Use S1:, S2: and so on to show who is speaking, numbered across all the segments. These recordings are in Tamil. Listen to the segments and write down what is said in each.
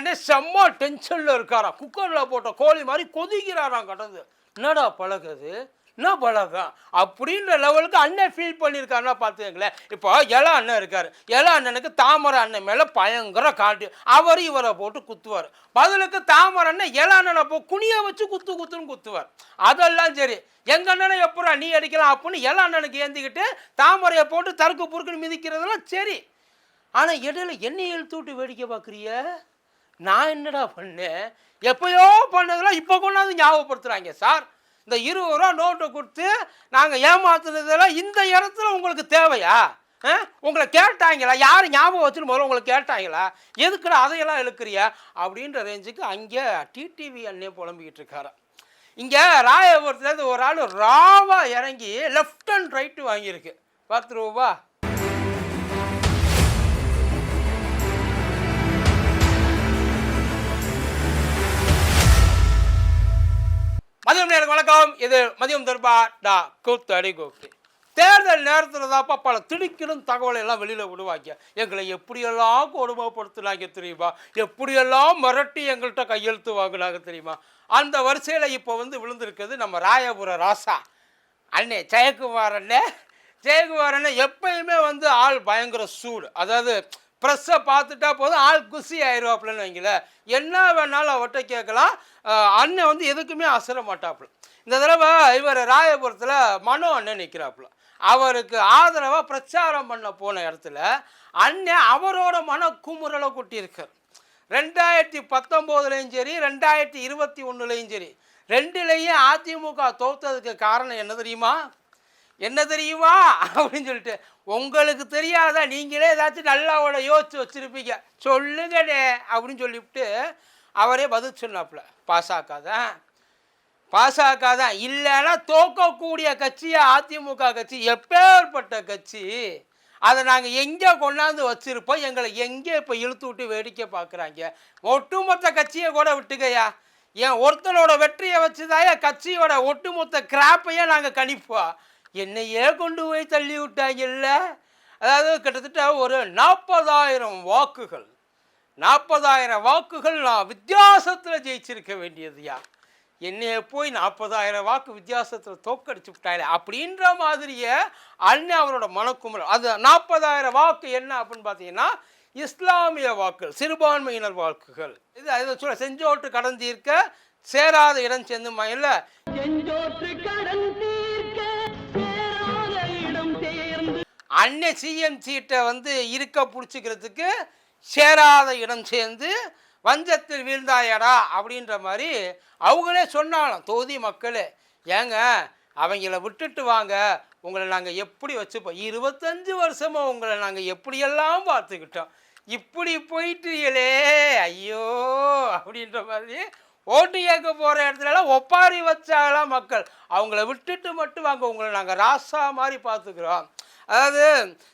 S1: அண்ணன் செம்ம டென்ஷனில் இருக்காராம் குக்கரில் போட்ட கோழி மாதிரி கொதிக்கிறாராம் கடந்து என்னடா பழகுது என்ன பழகம்? அப்படின்ற லெவலுக்கு அண்ணன் ஃபீல் பண்ணியிருக்காருன்னா பார்த்துக்கங்களேன். இப்போ இள அண்ணன் இருக்கார். இள அண்ணனுக்கு தாமரை அண்ணன் மேலே பயங்கர காட்டு அவர் இவரை போட்டு குத்துவார். பதிலுக்கு தாமரை அண்ணன் இள அண்ணனை போ குனிய வச்சு குத்து குத்துன்னு குத்துவார். அதெல்லாம் சரி. எங்கள் அண்ணனை எப்படா நீ அடிக்கலாம் அப்படின்னு இள அண்ணனுக்கு ஏந்திக்கிட்டு தாமரையை போட்டு தருக்கு பொறுக்குன்னு மிதிக்கிறதெல்லாம் சரி. ஆனால் இடையில என்னை இழுத்து விட்டு வேடிக்கை பார்க்குறிய நான் என்னடா பண்ணேன்? எப்பயோ பண்ணதெல்லாம் இப்போ கொண்டாந்து ஞாபகப்படுத்துகிறாங்க சார். இந்த இருபது ரூபா நோட்டை கொடுத்து நாங்கள் ஏமாத்துனதெல்லாம் இந்த இடத்துல உங்களுக்கு தேவையா? ஆ? உங்களை கேட்டாங்களா? யார் ஞாபகம் வச்சுன்னு முதல்ல உங்களை கேட்டாங்களா? எதுக்குடா அதையெல்லாம் இழுக்கிறியா அப்படின்ற ரேஞ்சுக்கு அங்கே டிடிவி அண்ணே புலம்பிக்கிட்டு இருக்காரு. இங்கே ராயபுரத்துலேருந்து ஒரு ஆள் ராவாக இறங்கி லெஃப்ட் அண்ட் ரைட்டு வாங்கியிருக்கு. பத்து ரூபா. மதியம் நேரம் வணக்கம். இது மதியம் தர்பா டா கூத்து அடி கூத்து. தேர்தல் நேரத்தில் தான்ப்பா பல திடுக்கிடும் தகவலை எல்லாம் வெளியில் விடுவாங்க. எங்களை எப்படியெல்லாம் கொடுமைப்படுத்தினாங்க தெரியுமா? எப்படியெல்லாம் மிரட்டி எங்கள்கிட்ட கையெழுத்து வாங்கினாங்க தெரியுமா? அந்த வரிசையில் இப்போ வந்து விழுந்திருக்கிறது நம்ம ராயபுர ராசா. அண்ணே ஜெயக்குமார் அண்ணே. ஜெயக்குமார் அண்ணே எப்பயுமே வந்து ஆள் பயங்கர சூடு. அதாவது ப்ரெஸ்ஸை பார்த்துட்டா போதும் ஆள் குசி ஆயிடுவாப்புலன்னு வைங்கள என்ன வேணாலும் அவட்ட கேட்கலாம். அண்ணன் வந்து எதுக்குமே அசர மாட்டாப்புல. இந்த தடவை இவர் ராயபுரத்தில் மனோ அண்ணன் நிற்கிறாப்புல அவருக்கு ஆதரவாக பிரச்சாரம் பண்ண போன இடத்துல அண்ணன் அவரோட மன குமுறலை கொட்டியிருக்கார். ரெண்டாயிரத்தி பத்தொம்போதுலேயும் சரி ரெண்டாயிரத்தி இருபத்தி ஒன்றுலேயும் சரி ரெண்டுலேயும் அதிமுக தோத்ததுக்கு காரணம் என்ன தெரியுமா? என்ன தெரியுமா? அப்படின்னு சொல்லிட்டு உங்களுக்கு தெரியாதா நீங்களே ஏதாச்சும் நல்லாவோட யோசிச்சு வச்சுருப்பீங்க. சொல்லுங்கடே அப்படின்னு சொல்லிவிட்டு அவரே பதில் சொன்னாப்புல பாசாக்கா தான் பாசக தான் இல்லைன்னா தோக்கக்கூடிய கட்சியை? அதிமுக கட்சி? எப்பேற்பட்ட கட்சி? அதை நாங்கள் எங்கே கொண்டாந்து வச்சுருப்போம்? எங்களை எங்கே இப்போ இழுத்து விட்டு வேடிக்கை பார்க்குறாங்க? ஒட்டுமொத்த கட்சியை கூட விட்டுக்கையா என் ஒருத்தனோட வெற்றியை வச்சுதாயா கட்சியோட ஒட்டுமொத்த கிராப்பையே நாங்கள் கணிப்போம். என்னையே கொண்டு போய் தள்ளி விட்டாங்கல்ல? அதாவது கிட்டத்தட்ட ஒரு நாற்பதாயிரம் வாக்குகள். நாற்பதாயிரம் வாக்குகள் நான் வித்தியாசத்தில் ஜெயிச்சிருக்க வேண்டியதுயா என்னைய போய் நாற்பதாயிரம் வாக்கு வித்தியாசத்தில் தோக்கடிச்சு விட்டாங்க அப்படின்ற மாதிரியே அண்ணன் அவரோட மனக்குமுறல். அது நாற்பதாயிரம் வாக்கு என்ன அப்படின்னு பார்த்தீங்கன்னா இஸ்லாமிய வாக்குகள் சிறுபான்மையினர் வாக்குகள். இது அதை சொல்ல செஞ்சோட்டு கடந்தீர்க்க சேராத இடம் செந்துமா இல்லை?
S2: செஞ்சோற்று கடன்
S1: அன்னை சிஎம் சீட்டை வந்து இருக்க பிடிச்சிக்கிறதுக்கு சேராத இடம் சேர்ந்து வஞ்சத்தில் வீழ்ந்தாயடா அப்படின்ற மாதிரி அவங்களே சொன்னாலும் தொகுதி மக்களே ஏங்க அவங்கள விட்டுட்டு வாங்க. உங்களை நாங்கள் எப்படி வச்சுப்போம்? இருபத்தஞ்சி வருஷமாக உங்களை நாங்கள் எப்படியெல்லாம் பார்த்துக்கிட்டோம்? இப்படி போயிட்டீங்களே ஐயோ அப்படின்ற மாதிரி ஓட்டு கேட்க போகிற இடத்துலலாம் ஒப்பாரி வச்சாலாம் மக்கள். அவங்கள விட்டுட்டு மட்டும் வாங்க. உங்களை நாங்கள் ராசா மாதிரி பார்த்துக்குறோம். அதாவது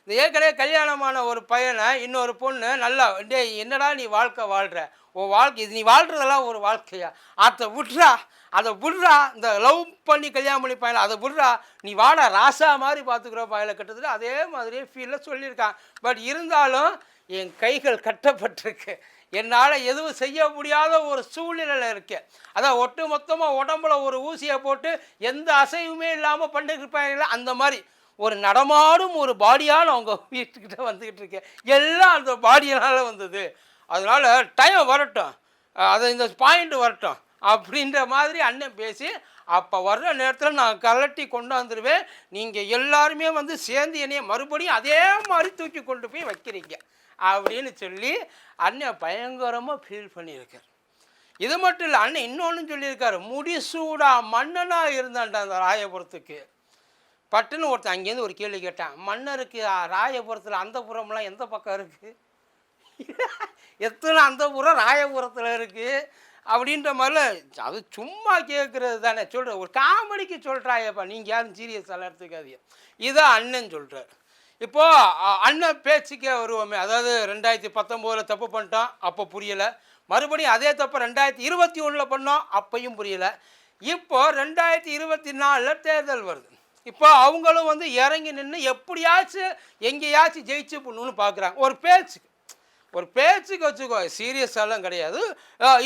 S1: இந்த ஏற்கனவே கல்யாணமான ஒரு பையனை இன்னொரு பொண்ணு நல்லா டேய் என்னடா நீ வாழ்க்கை வாழ்கிற உன் வாழ்க்கை இது நீ வாழ்கிறதெல்லாம் ஒரு வாழ்க்கையா? அதை விட்றா அதை விட்றா இந்த லவ் பண்ணி கல்யாணம் பண்ணி பையனை அதை விட்றா நீ வாடா ராசா மாதிரி பார்த்துக்குற பையனை கிட்டத்தட்ட அதே மாதிரியே ஃபீலில் சொல்லியிருக்கான். பட் இருந்தாலும் என் கைகள் கட்டப்பட்டிருக்கு. என்னால் எதுவும் செய்ய முடியாத ஒரு சூழ்நிலையில் இருக்குது அதான் ஒட்டு மொத்தமாக உடம்புல ஒரு ஊசியை போட்டு எந்த அசைவுமே இல்லாமல் பண்ணிருப்பாங்களே அந்த மாதிரி. ஒரு நடமாடும் ஒரு பாடியால் அவங்க வீட்டுக்கிட்ட வந்துக்கிட்டு இருக்கேன். எல்லாம் அந்த பாடியினால் வந்தது. அதனால் டைம் வரட்டும். அது இந்த பாயிண்ட் வரட்டும். அப்படின்ற மாதிரி அண்ணன் பேசி அப்போ வர்ற நேரத்தில் நான் கலட்டி கொண்டாந்துருவேன் நீங்கள் எல்லாருமே வந்து சேர்ந்து என்னைய மறுபடியும் அதே மாதிரி தூக்கி கொண்டு போய் வைக்கிறீங்க. அப்படின்னு சொல்லி அண்ணன் பயங்கரமாக ஃபீல் பண்ணியிருக்கார். இது மட்டும் இல்லை அண்ணன் இன்னொன்று சொல்லியிருக்காரு. முடிசூடா மன்னனாக இருந்தான்டா அந்த ராயபுரத்துக்கு. பட்டுன்னு ஒருத்தன் அங்கேருந்து ஒரு கேள்வி கேட்டான் மன்னருக்கு ராயபுரத்தில் அந்த புறம்லாம் எந்த பக்கம் இருக்குது எத்தனை அந்த புறம் ராயபுரத்தில் இருக்குது அப்படின்ற மாதிரில அது சும்மா கேட்குறது தானே சொல்கிற ஒரு காமெடிக்கு சொல்கிறாயப்பா நீங்கள் யாரும் சீரியஸ் எல்லாம் எடுத்துக்காதீங்க. இதான் அண்ணன் சொல்கிறார் இப்போது அண்ணன் பேச்சுக்கே வருவோமே அதாவது ரெண்டாயிரத்தி பத்தொம்போதில் தப்பு பண்ணிட்டோம் அப்போ புரியலை. மறுபடியும் அதே தப்பு ரெண்டாயிரத்தி இருபத்தி ஒன்றில் பண்ணோம் அப்பையும் புரியலை. இப்போது ரெண்டாயிரத்தி இருபத்தி நாலில் தேர்தல் வருது. இப்போ அவங்களும் வந்து இறங்கி நின்று எப்படியாச்சும் எங்கேயாச்சும் ஜெயிச்சு பண்ணணும்னு பார்க்குறாங்க ஒரு பேச்சுக்கு. ஒரு பேச்சுக்கு வச்சுக்கோ சீரியஸ் எல்லாம் கிடையாது.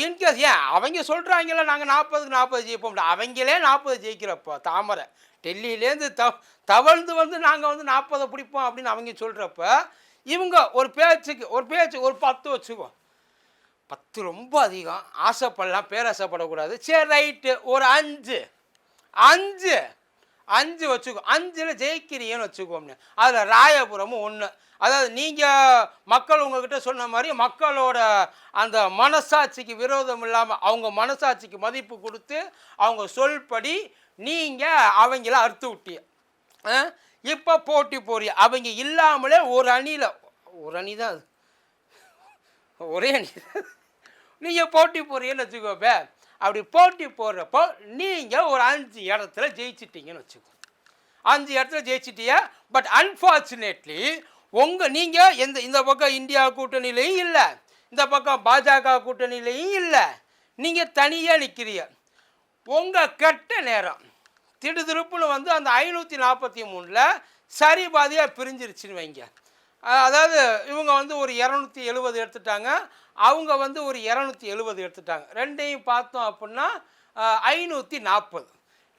S1: இன்கேஸ் ஏன்? அவங்க சொல்கிறாங்களே நாங்கள் நாற்பதுக்கு நாற்பது ஜெயிப்போம் அவங்களே நாற்பது ஜெயிக்கிறப்போ தாமரை. டெல்லியிலேருந்து த தவழ்ந்து வந்து நாங்கள் வந்து நாற்பதை பிடிப்போம் அப்படின்னு அவங்க சொல்கிறப்ப இவங்க ஒரு பேச்சுக்கு ஒரு பேச்சு ஒரு பத்து வச்சுக்கோ. பத்து ரொம்ப அதிகம். ஆசைப்படலாம் பேராசைப்படக்கூடாது. சரி ரைட்டு ஒரு அஞ்சு. அஞ்சு. அஞ்சு வச்சுக்கோ அஞ்சில் ஜெயிக்கிறீங்கன்னு வச்சுக்கோம்னு. அதில் ராயபுரமும் ஒன்று அதாவது நீங்கள் மக்கள் உங்ககிட்ட சொன்ன மாதிரி மக்களோட அந்த மனசாட்சிக்கு விரோதம் இல்லாமல் அவங்க மனசாட்சிக்கு மதிப்பு கொடுத்து அவங்க சொல்படி நீங்கள் அவங்கள அறுத்து விட்டிய இப்போ போட்டி போறிய அவங்க இல்லாமலே ஒரு அணியில் ஒரு அணி தான் அது. ஒரே அணி. நீங்கள் போட்டி போறியன்னு வச்சுக்கோப்பே. அப்படி போட்டி போடுறப்போ நீங்கள் ஒரு அஞ்சு இடத்துல ஜெயிச்சிட்டீங்கன்னு வச்சுக்கோ. அஞ்சு இடத்துல ஜெயிச்சிட்டியா? பட் அன்ஃபார்ச்சுனேட்லி உங்கள் நீங்கள் எந்த இந்த பக்கம் இந்தியா கூட்டணியிலையும் இல்லை. இந்த பக்கம் பாஜக கூட்டணியிலையும் இல்லை. நீங்கள் தனியாக நிற்கிறீங்க உங்கள் கெட்ட நேரம் திடுதிருப்புன்னு வந்து அந்த ஐநூற்றி நாற்பத்தி மூணில் சரி பாதியாக பிரிஞ்சிருச்சுன்னு வைங்க. அதாவது இவங்க வந்து ஒரு இரநூத்தி எழுபது எடுத்துட்டாங்க. அவங்க வந்து ஒரு இரநூத்தி எழுபது எடுத்துட்டாங்க. ரெண்டையும் பார்த்தோம் அப்படின்னா ஐநூற்றி நாற்பது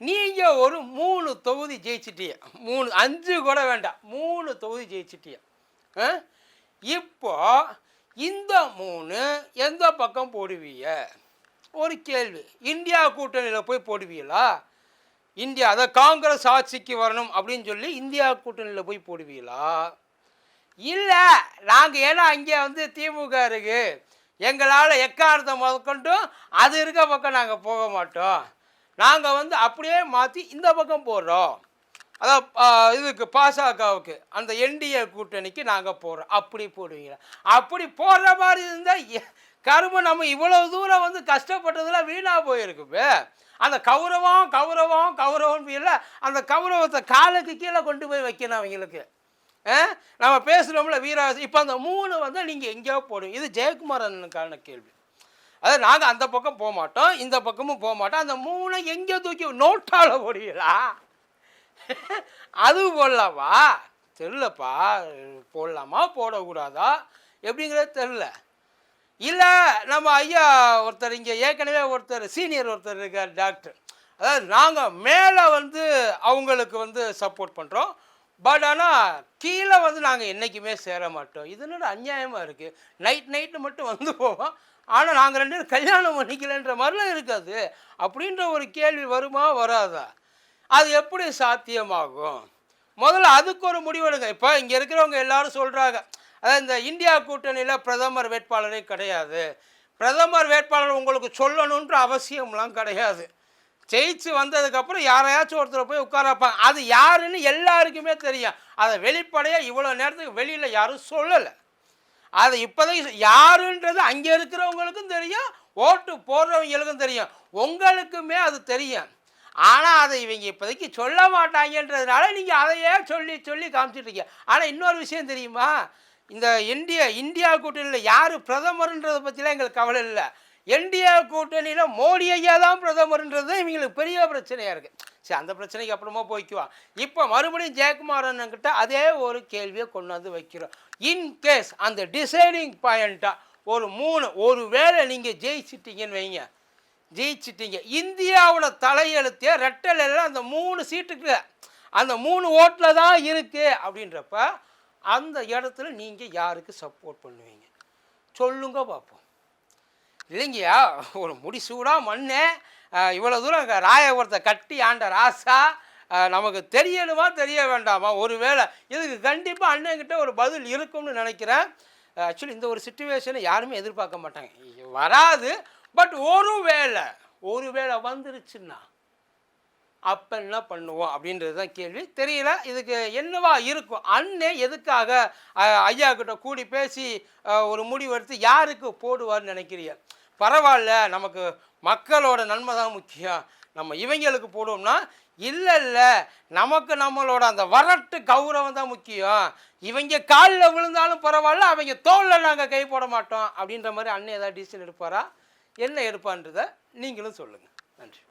S1: நீங்கள் ஒரு மூணு தொகுதி ஜெயிச்சிட்டிய மூணு அஞ்சு கூட வேண்டாம். மூணு தொகுதி ஜெயிச்சிட்டிய இப்போ இந்த மூணு எந்த பக்கம் போடுவீங்க? ஒரு கேள்வி. இந்தியா கூட்டணியில் போய் போடுவீங்களா? இந்தியா அதை காங்கிரஸ் ஆட்சிக்கு வரணும் அப்படின்னு சொல்லி இந்தியா கூட்டணியில் போய் போடுவீங்களா? இல்லை நாங்கள் ஏன்னா அங்கே வந்து திமுக இருக்குது எங்களால் எக்காரத்தை முதற்கொண்டும் அது இருக்க பக்கம் நாங்கள் போக மாட்டோம். நாங்கள் வந்து அப்படியே மாற்றி இந்த பக்கம் போடுறோம் அதான் இதுக்கு பாசகவுக்கு அந்த என்டிஏ கூட்டணிக்கு நாங்கள் போடுறோம் அப்படி போடுவீங்களா? அப்படி போடுற மாதிரி இருந்தால் கரும்பு நம்ம இவ்வளோ தூரம் வந்து கஷ்டப்பட்டதெல்லாம் வீணாக போயிருக்குமே. அந்த கௌரவம் கௌரவம் கௌரவம் இல்லை அந்த கௌரவத்தை காலுக்கு கீழே கொண்டு போய் வைக்கணும் அவங்களுக்கு. நம்ம பேசுகிறோம்ல வீராசி. இப்போ அந்த மூணு வந்து நீங்கள் எங்கேயோ போடுவீங்க. இது ஜெயக்குமார் அண்ணனுக்கான கேள்வி. அதாவது நாங்கள் அந்த பக்கம் போக மாட்டோம் இந்த பக்கமும் போக மாட்டோம். அந்த மூணை எங்கே தூக்கி நோட்டால் போடுவீங்களா? அது போடலாமா? தெரிலப்பா போடலாமா? போடக்கூடாதா? எப்படிங்கிறது தெரில இல்லை நம்ம ஐயா ஒருத்தர் இங்கே ஏற்கனவே ஒருத்தர் சீனியர் ஒருத்தர் இருக்கார் டாக்டர். அதாவது நாங்கள் மேலே வந்து அவங்களுக்கு வந்து சப்போர்ட் பண்ணுறோம் பட் ஆனால் கீழே வந்து நாங்கள் என்றைக்குமே சேர மாட்டோம். இது என்னோட அநியாயமாக இருக்குது நைட் நைட்டு மட்டும் வந்து போவோம். ஆனால் நாங்கள் ரெண்டு பேரும் கல்யாணம் பண்ணிக்கலன்ற மாதிரிலாம் இருக்காது. அப்படின்ற ஒரு கேள்வி வருமா வராதா? அது எப்படி சாத்தியமாகும்? முதல்ல அதுக்கு ஒரு முடிவு எடுங்க. இப்போ இங்கே இருக்கிறவங்க எல்லாரும் சொல்கிறாங்க அதாவது இந்த இந்தியா கூட்டணியில் பிரதமர் வேட்பாளரே கிடையாது. பிரதமர் வேட்பாளர் உங்களுக்கு சொல்லணுன்ற அவசியம்லாம் கிடையாது. ஜெயிச்சு வந்ததுக்கப்புறம் யாரையாச்சும் ஒருத்தரை போய் உட்கார வைப்பாங்க அது யாருன்னு எல்லாருக்குமே தெரியும். அதை வெளிப்படையாக இவ்வளோ நேரத்துக்கு வெளியில் யாரும் சொல்லலை. அது இப்போதைக்கு யாருன்றது அங்கே இருக்கிறவங்களுக்கும் தெரியும் ஓட்டு போடுறவங்களுக்கும் தெரியும். உங்களுக்குமே அது தெரியும். ஆனால் அதை இவங்க இப்போதைக்கு சொல்ல மாட்டாங்கன்றதுனால நீங்கள் அதையே சொல்லி சொல்லி காமிச்சிட்டு இருக்கீங்க. ஆனால் இன்னொரு விஷயம் தெரியுமா? இந்த இந்தியா இந்தியா கூட்டணியில் யார் பிரதமர்ன்றதை பற்றிலாம் எங்களுக்கு கவலை இல்லை. என்டிஏ கூட்டணியில் மோடி ஐயா தான் பிரதமர்ன்றது இவங்களுக்கு பெரிய பிரச்சனையாக இருக்குது சரி அந்த பிரச்சனைக்கு அப்புறமா போய்க்குவான் இப்போ மறுபடியும் ஜெயக்குமாரன்கிட்ட அதே ஒரு கேள்வியை கொண்டு வந்து வைக்கிறோம். இன்கேஸ் அந்த டிசைடிங் பாயிண்ட்டாக ஒரு மூணு ஒரு வேளை நீங்கள் ஜெயிச்சிட்டீங்கன்னு வைங்க. ஜெயிச்சிட்டீங்க. இந்தியாவோட தலையெழுத்தே ரெட்டலையில் அந்த மூணு சீட்டுக்கு அந்த மூணு ஓட்டில் தான் இருக்குது அப்படின்றப்ப அந்த இடத்துல நீங்கள் யாருக்கு சப்போர்ட் பண்ணுவீங்க? சொல்லுங்க பார்ப்போம் இல்லைங்கய்யா ஒரு முடிசூடாக மண்ணே இவ்வளோ தூரம் ராயபுரத்தை கட்டி ஆண்ட ராசா நமக்கு தெரியணுமா தெரிய வேண்டாமா? ஒருவேளை இதுக்கு கண்டிப்பாக அண்ணன்கிட்ட ஒரு பதில் இருக்கும்னு நினைக்கிறேன். ஆக்சுவலி இந்த ஒரு சுச்சுவேஷனை யாருமே எதிர்பார்க்க மாட்டாங்க. வராது பட் ஒரு வேளை ஒரு வேளை வந்துருச்சுன்னா அப்போ என்ன பண்ணுவோம் அப்படின்றது தான் கேள்வி. தெரியல இதுக்கு என்னவா இருக்கும்? அண்ணே எதுக்காக ஐயா கிட்ட கூடி பேசி ஒரு முடிவு எடுத்து யாருக்கு போடுவார்னு நினைக்கிறீங்க? பரவாயில்ல நமக்கு மக்களோட நன்மை தான் முக்கியம். நம்ம இவங்களுக்கு போடுவோம்னா இல்லை இல்லை நமக்கு நம்மளோட அந்த வரட்டு கௌரவம் தான் முக்கியம். இவங்க காலில் விழுந்தாலும் பரவாயில்ல அவங்க தோளில் நாங்கள் கை போட மாட்டோம் அப்படின்ற மாதிரி அண்ணன் ஏதாவது டிசிஷன் எடுப்பாரா? என்ன எடுப்பான்றதை நீங்களும் சொல்லுங்கள் நன்றி.